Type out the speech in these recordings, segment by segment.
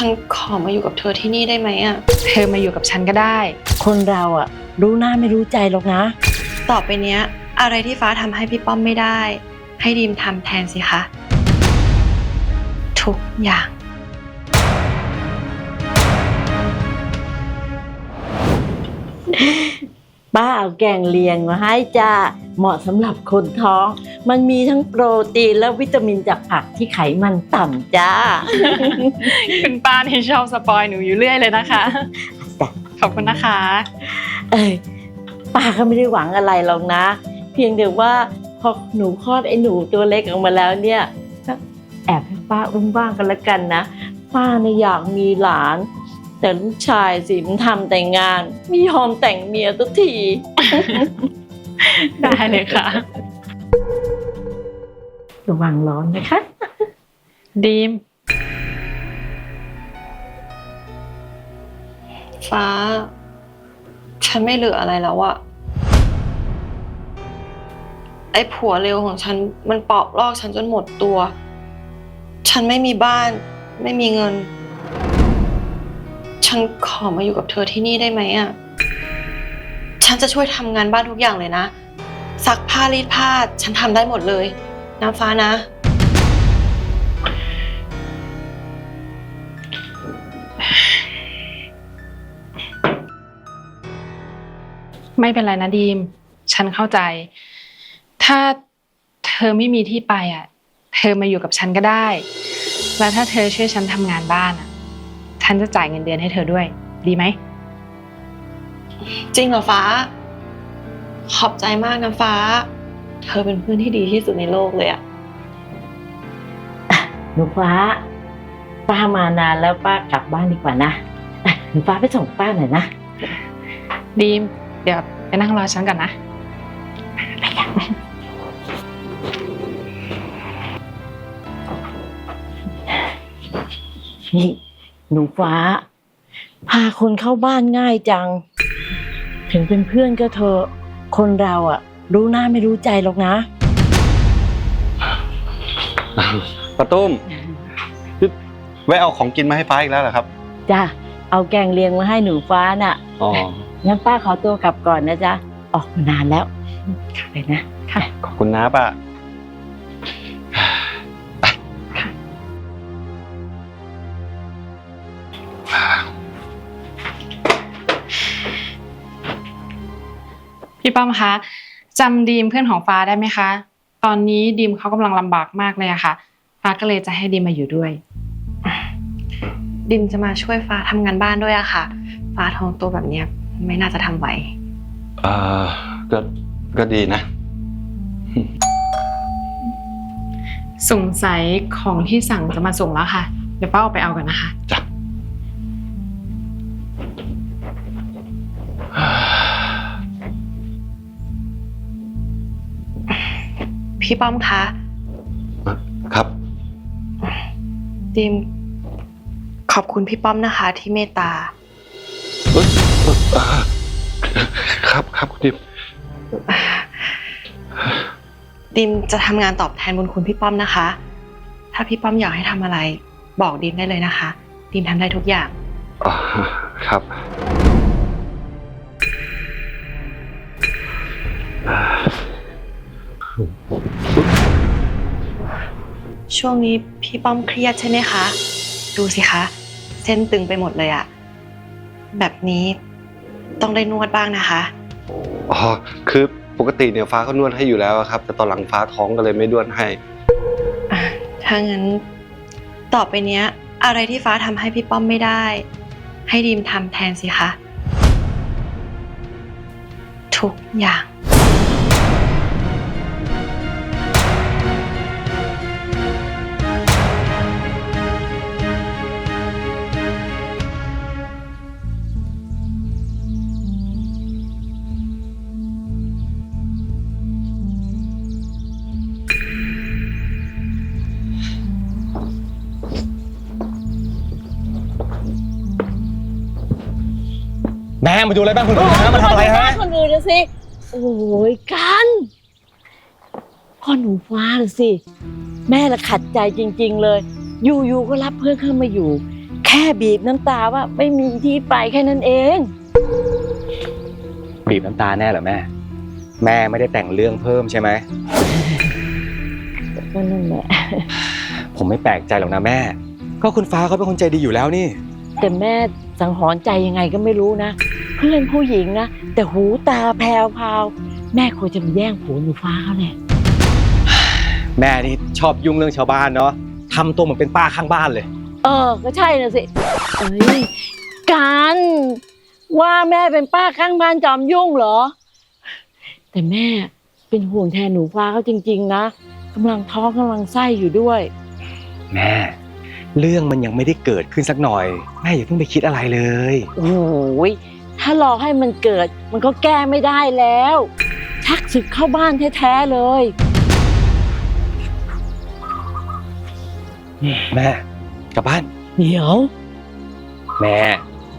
ฉันขอมาอยู่กับเธอที่นี่ได้ไหมอะเธอมาอยู่กับฉันก็ได้ คนเราอะรู้หน้าไม่รู้ใจหรอกนะ ต่อไปเนี้ย อะไรที่ฟ้าทำให้พี่ป้อมไม่ได้ ให้ดีมทำแทนสิคะ ทุกอย่าง ป้าเอาแกงเลียงมาให้จ้า เหมาะสำหรับคนท้อง มันมีทั้งโปรตีนและวิตามินจากผักที่ไขมันต่ำจ้า คุณป้าที่ชอบสปอยหนูอยู่เรื่อยเลยนะคะ จ้ะ ขอบคุณนะคะ เอ้ยป้าก็ไม่ได้หวังอะไรหรอกนะ เพียงแต่ว่าพอหนูคลอดไอ้หนูตัวเล็กออกมาแล้วเนี่ยก็แอบให้ป้าอุ้มบ้างกันละกันนะ ป้าเนี่ยอยากมีหลาน แต่ลูกชายสิมันทำแต่งงาน ไม่ยอมแต่งเมียสักที ได้เลยค่ะ ระวังร้อนนะคะ ดีม ฟ้า ฉันไม่เหลืออะไรแล้วอะไอ้ผัวเร็วของฉันมันปอบลอกฉันจนหมดตัว ฉันไม่มีบ้าน ไม่มีเงิน ฉันขอมาอยู่กับเธอที่นี่ได้ไหมอะฉันจะช่วยทำงานบ้านทุกอย่างเลยนะ ซักผ้ารีดผ้า ฉันทำได้หมดเลย น้ำฟ้านะ ไม่เป็นไรนะดีม ฉันเข้าใจ ถ้าเธอไม่มีที่ไปอะ เธอมาอยู่กับฉันก็ได้ แล้วถ้าเธอช่วยฉันทำงานบ้านอะ ฉันจะจ่ายเงินเดือนให้เธอด้วย ดีไหม จริงเหรอฟ้า ขอบใจมากนะฟ้า เธอเป็นเพื่อนที่ดีที่สุดในโลกเลยอะหนูฟ้า ป้ามานานแล้วป้ากลับบ้านดีกว่านะอะหนูฟ้าไปส่งป้าหน่อยนะ ดีม เดี๋ยวไปนั่งรอฉันก่อนนะ นี่ หนูฟ้า พาคนเข้าบ้านง่ายจัง ถึงเป็นเพื่อนก็เถอะคนเราอะรู้หน้าไม่รู้ใจหรอกนะปะตุ้มนี่แวะเอาของกินมาให้ฟ้าอีกแล้วเหรอครับจ้ะเอาแกงเลียงมาให้หนูฟ้าน่ะอ๋องั้นป้าขอตัวกลับก่อนนะจ๊ะออกมานานแล้วไปนะขอบคุณนะป้า พี่ป้อมคะจำดีมเพื่อนของฟ้าได้ไหมคะ ตอนนี้ดีมเขากำลังลำบากมากเลยอะค่ะ ฟ้าก็เลยจะให้ดีมมาอยู่ด้วย ดิมจะมาช่วยฟ้าทำงานบ้านด้วยอะค่ะ ฟ้าท้องโตแบบเนี้ยไม่น่าจะทำไหว เออก็ก็ดีนะ สงสัยของที่สั่งจะมาส่งแล้วค่ะ เดี๋ยวป้าเอาไปเอากันนะคะจ้ะ พี่ป้อมคะครับดิมขอบคุณพี่ป้อมนะคะ ที่เมตตาเอ้ยเอ่อครับครับคุณดิมดิมจะทำงานตอบแทนบุญคุณพี่ป้อมนะคะ ถ้าพี่ป้อมอยากให้ทำอะไร บอกดิมได้เลยนะคะ ดิมทำได้ทุกอย่างอ๋อครับ ช่วงนี้พี่ป้อมเครียดใช่ไหมคะ ดูสิคะ เส้นตึงไปหมดเลยอะแบบนี้ต้องได้นวดบ้างนะคะ อ๋อ คือปกติเนี่ยฟ้าก็นวดให้อยู่แล้วอะครับ แต่ตอนหลังฟ้าท้องก็เลยไม่นวดให้ อะถ้างั้นต่อไปเนี้ย อะไรที่ฟ้าทำให้พี่ป้อมไม่ได้ ให้ดีมทำแทนสิคะ ทุกอย่าง แม่มาดูอะไรบ้างคุณผู้ชมมาทำอะไรฮะคนอื่นนะสิโอ้ยกันพ่อหนูฟ้าน่ะสิ แม่ละขัดใจจริง ๆ เลย อยู่ๆก็รับเพื่อนเข้ามาอยู่ แค่บีบน้ำตาว่าไม่มีที่ไปแค่นั้นเอง บีบน้ำตาแน่เหรอแม่ แม่ไม่ได้แต่งเรื่องเพิ่มใช่ไหมก็นั่นแหละผมไม่แปลกใจหรอกนะแม่ ก็คุณฟ้าเขาเป็นคนใจดีอยู่แล้วนี่ แต่แม่สังหรณ์ใจยังไงก็ไม่รู้นะ เพื่อนผู้หญิงนะ แต่หูตาแพรวพราวแม่ควรจะมาแย่งผัวหนูฟ้าเขาแหละแม่นี่ชอบยุ่งเรื่องชาวบ้านเนาะทำตัวเหมือนเป็นป้าข้างบ้านเลย เออ ก็ใช่นะสิเอ้ยกันว่าแม่เป็นป้าข้างบ้านจอมยุ่งเหรอ แต่แม่เป็นห่วงแทนหนูฟ้าเขาจริง ๆ นะกำลังท้องกำลังไส้อยู่ด้วย แม่ เรื่องมันยังไม่ได้เกิดขึ้นสักหน่อย แม่อย่าเพิ่งไปคิดอะไรเลย โอ้ยถ้ารอให้มันเกิด มันก็แก้ไม่ได้แล้ว ชักศึกเข้าบ้านแท้ๆเลย แม่กลับบ้าน เดี๋ยวแม่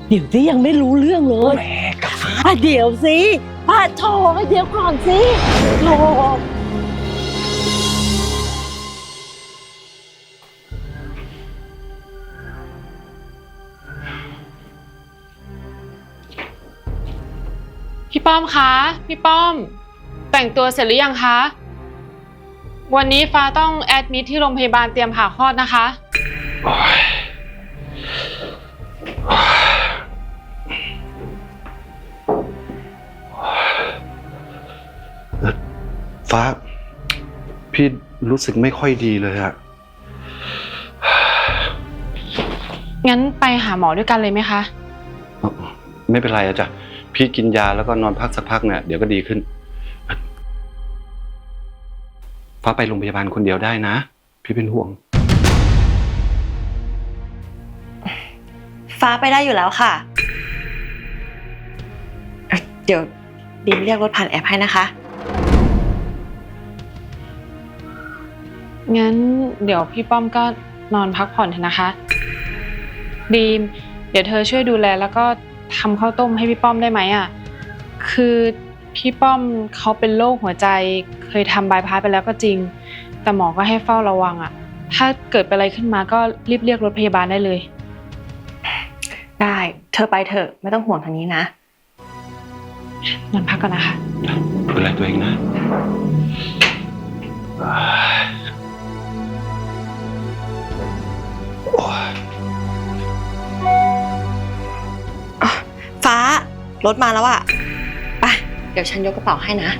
เดี๋ยวที่ยังไม่รู้เรื่องเลยแม่กลับอะเดี๋ยวสิป้าโทรให้เดี๋ยวก่อนสิโทร ป้อมคะพี่ป้อม แต่งตัวเสร็จหรือยังคะ วันนี้ฟ้าต้องแอดมิทที่โรงพยาบาลเตรียมผ่าคลอดนะคะ ฟ้า พี่รู้สึกไม่ค่อยดีเลยอะงั้นไปหาหมอด้วยกันเลยไหมคะ ไม่เป็นไรอะจ้ะ พี่กินยาแล้วก็นอนพักสักพักเนี่ยเดี๋ยวก็ดีขึ้น ฟ้าไปโรงพยาบาลคนเดียวได้นะ พี่เป็นห่วง ฟ้าไปได้อยู่แล้วค่ะเอ่อเดี๋ยวดิมเรียกรถผ่านแอปให้นะคะ งั้นเดี๋ยวพี่ป้อมก็นอนพักผ่อนเถอะนะคะ ดีม เดี๋ยวเธอช่วยดูแลแล้วก็ ทำข้าวต้มให้พี่ป้อมได้ไหมอะคือพี่ป้อมเขาเป็นโรคหัวใจ เคยทำบายพาสไปแล้วก็จริง แต่หมอก็ให้เฝ้าระวังอะ ถ้าเกิดเป็นอะไรขึ้นมาก็รีบเรียกรถพยาบาลได้เลย ได้ เธอไปเถอะไม่ต้องห่วงทางนี้นะนอนพักก่อนนะคะ ดูแลตัวเองนะ รถมาแล้วอะไปเดี๋ยวฉันยกกระเป๋าให้นะ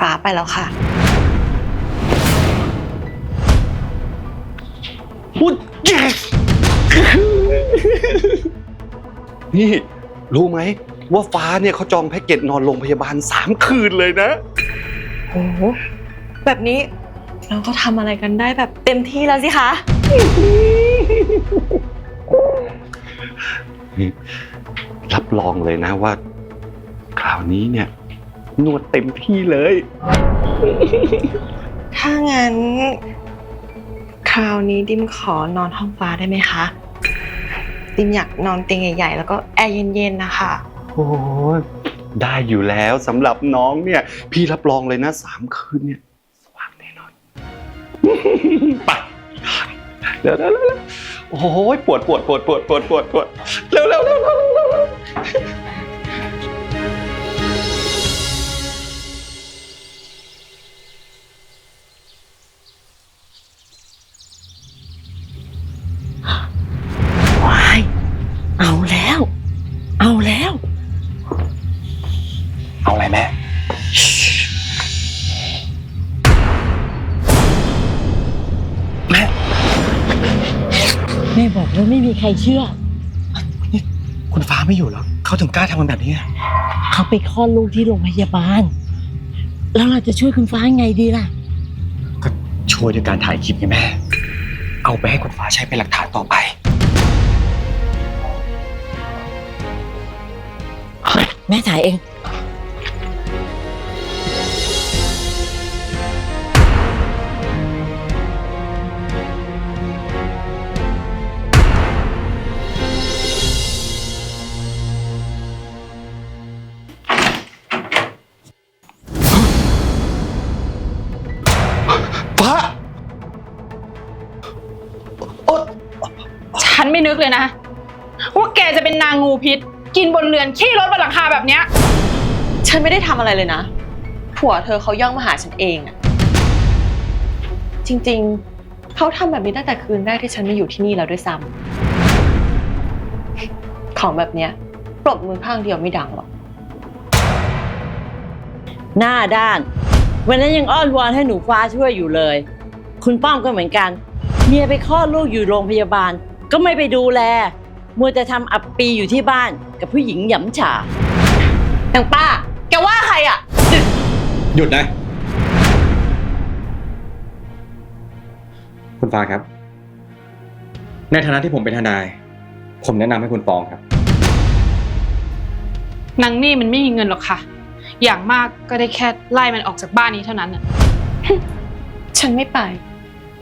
ฟ้าไปแล้วค่ะ พูด yes นี่ รู้ไหม ว่าฟ้าเนี่ยเขาจองแพ็กเกจนอนโรงพยาบาลสามคืนเลยนะ โอ้โหแบบนี้เราก็ทำอะไรกันได้แบบเต็มที่แล้วสิคะนี่รับรองเลยนะว่า คราวนี้เนี่ย นวดเต็มที่เลย ถ้างั้น คราวนี้ดิมขอนอนห้องฟ้าได้ไหมคะ ดิมอยากนอนเตียงใหญ่ๆ แล้วก็แอร์เย็นๆ นะคะ โอ้ยได้อยู่แล้วสำหรับน้องเนี่ย พี่รับรองเลยนะสามคืนเนี่ย สว่างแน่นอน ไปเร็วเร็วเร็วเร็วโอ้ยปวดปวดปวดปวดปวดปวดปวดเร็วเร็วเร็วเร็วเร็วเร็ว ม่มีใครเชื่อคุณฟ้าไม่อยู่แล้วเขาถึงกล้าทำมันแบบนี้อะเขาไปคลอดลูกที่โรงพยาบาล แล้วเราจะช่วยคุณฟ้าไงดีล่ะ ก็ช่วยด้วยการถ่ายคลิปไงแม่ เอาไปให้คุณฟ้าใช้เป็นหลักฐานต่อไป แม่ถ่ายเอง นึกเลยนะ ว่าแกจะเป็นนางงูพิษ กินบนเรือนขี้รถบนหลังคาแบบเนี้ย ฉันไม่ได้ทำอะไรเลยนะ ผัวเธอเขาย่องมาหาฉันเองอะจริงๆ เขาทำแบบนี้ตั้งแต่คืนแรกที่ฉันมาอยู่ที่นี่แล้วด้วยซ้ำของแบบเนี้ยปรบมือข้างเดียวไม่ดังหรอก หน้าด้าน วันนั้นยังอ้อนวอนให้หนูฟ้าช่วยอยู่เลย คุณป้อมก็เหมือนกัน เมียไปคลอดลูกอยู่โรงพยาบาล ก็ไม่ไปดูแล มัวแต่ทำอับปีอยู่ที่บ้านกับผู้หญิงหยำฉานางป้า แกว่าใครอะ หยุดนะ คุณฟ้าครับ ในฐานะที่ผมเป็นทนาย ผมแนะนำให้คุณฟ้องครับ นางนี่มันไม่มีเงินหรอกค่ะ อย่างมากก็ได้แค่ไล่มันออกจากบ้านนี้เท่านั้นน่ะ ฉันไม่ไป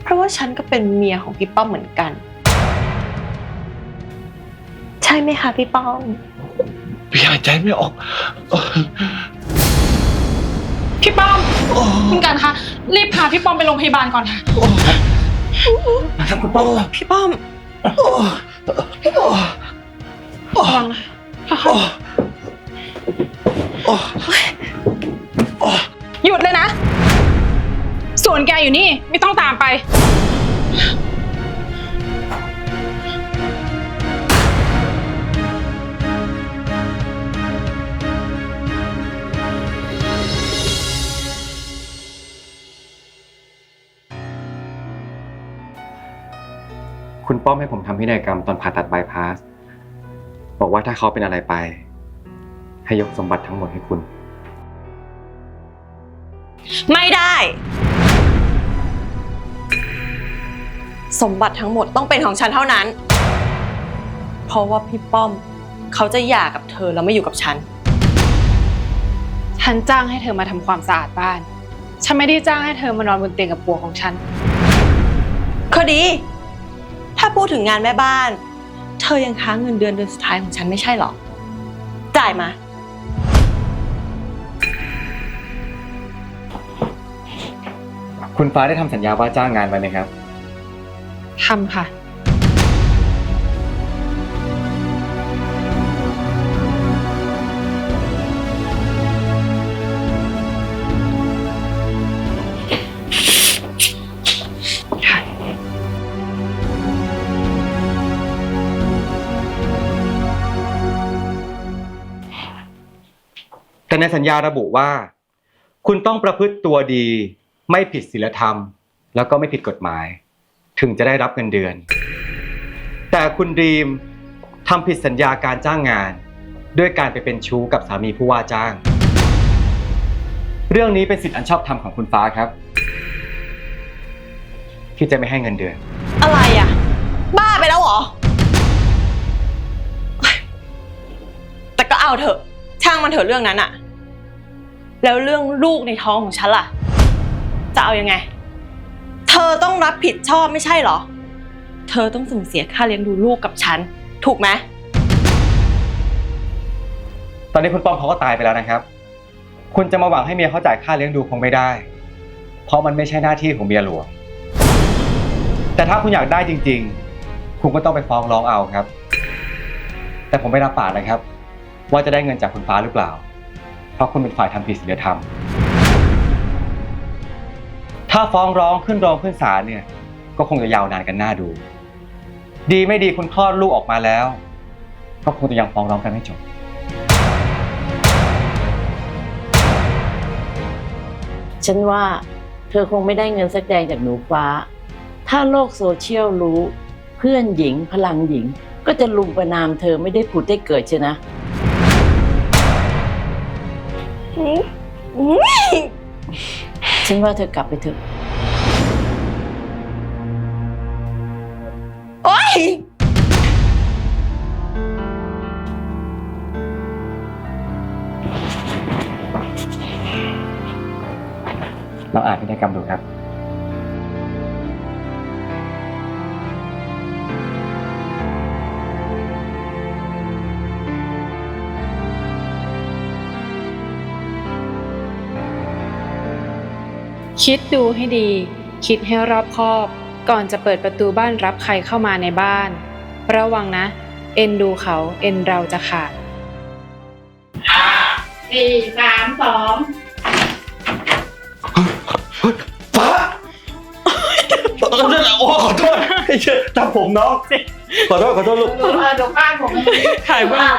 เพราะว่าฉันก็เป็นเมียของพี่ป้อมเหมือนกันใช่ไหมคะพี่ป้อมพี่หายใจไม่ออกเออพี่ป้อมโอ้คุณกันคะรีบพาพี่ป้อมไปโรงพยาบาลก่อนค่ะ นะครับคุณป้อมพี่ป้อมระวังนะค่อยๆหยุดเลยนะ ส่วนแกอยู่นี่ ไม่ต้องตามไป ป้อมให้ผมทำพินัยกรรมตอนผ่าตัดบายพาส บอกว่าถ้าเขาเป็นอะไรไป ให้ยกสมบัติทั้งหมดให้คุณ ไม่ได้ สมบัติทั้งหมดต้องเป็นของฉันเท่านั้น เพราะว่าพี่ป้อม เขาจะหย่ากับเธอแล้วไม่อยู่กับฉัน ฉันจ้างให้เธอมาทำความสะอาดบ้าน ฉันไม่ได้จ้างให้เธอมานอนบนเตียงกับปัวของฉัน ก็ดีถ้าพู ดถึงงานแม่บ้าน เธอยังค้างเงินเดือนเดือนสุดท้ายของฉันไม่ใช่หรอ จ่ายมา คุณฟ้าได้ทำสัญญาว่าจ้างงานไว้ไหมครับ ทำค่ะ ในสัญญาระบุว่า คุณต้องประพฤติตัวดี ไม่ผิดศีลธรรม แล้วก็ไม่ผิดกฎหมาย ถึงจะได้รับเงินเดือน แต่คุณดีมทำผิดสัญญาการจ้างงาน ด้วยการไปเป็นชู้กับสามีผู้ว่าจ้าง เรื่องนี้เป็นสิทธิอันชอบธรรมของคุณฟ้าครับ ที่จะไม่ให้เงินเดือน อะไรอะ บ้าไปแล้วเหรอ แต่ก็เอาเถอะ ช่างมันเถอะเรื่องนั้นอะ แล้วเรื่องลูกในท้องของฉันล่ะ จะเอายังไง เธอต้องรับผิดชอบไม่ใช่เหรอ เธอต้องส่งเสียค่าเลี้ยงดูลูกกับฉัน ถูกไหมตอนนี้คุณป้อมเขาก็ตายไปแล้วนะครับ คุณจะมาหวังให้เมียเขาจ่ายค่าเลี้ยงดูคงไม่ได้ เพราะมันไม่ใช่หน้าที่ของเมียหลวง แต่ถ้าคุณอยากได้จริง ๆ คุณก็ต้องไปฟ้องร้องเอาครับ แต่ผมไม่รับปากนะครับ ว่าจะได้เงินจากคุณฟ้าหรือเปล่า เพราะคุณเป็นฝ่ายทำผิดศีลธรรม ถ้าฟ้องร้องขึ้นรองขึ้นศาลเนี่ย ก็คงจะยาวนานกันหน้าดู ดีไม่ดีคุณคลอดลูกออกมาแล้ว ก็คงจะยังฟ้องร้องกันไม่จบ ฉันว่าเธอคงไม่ได้เงินสักแดงจากหนูฟ้า ถ้าโลกโซเชียลรู้ เพื่อนหญิงพลังหญิง ก็จะลุมประนามเธอไม่ได้ผุดได้เกิดใช่นะ ฉันว่าเธอกลับไปเถอะ โอ๊ย เราอ่านพินัยกรรมดูครับ คิดดูให้ดี คิดให้รอบคอบ ก่อนจะเปิดประตูบ้านรับใครเข้ามาในบ้าน ระวังนะ เอ็นดูเขาเอ็นเราจะขาดสี่สามสองฟ้าโอ้ขอโทษไม่เชื่อจับผมน้องขอโทษขอโทษลูกดูเออดูบ้านผม ถ่ายบ้าน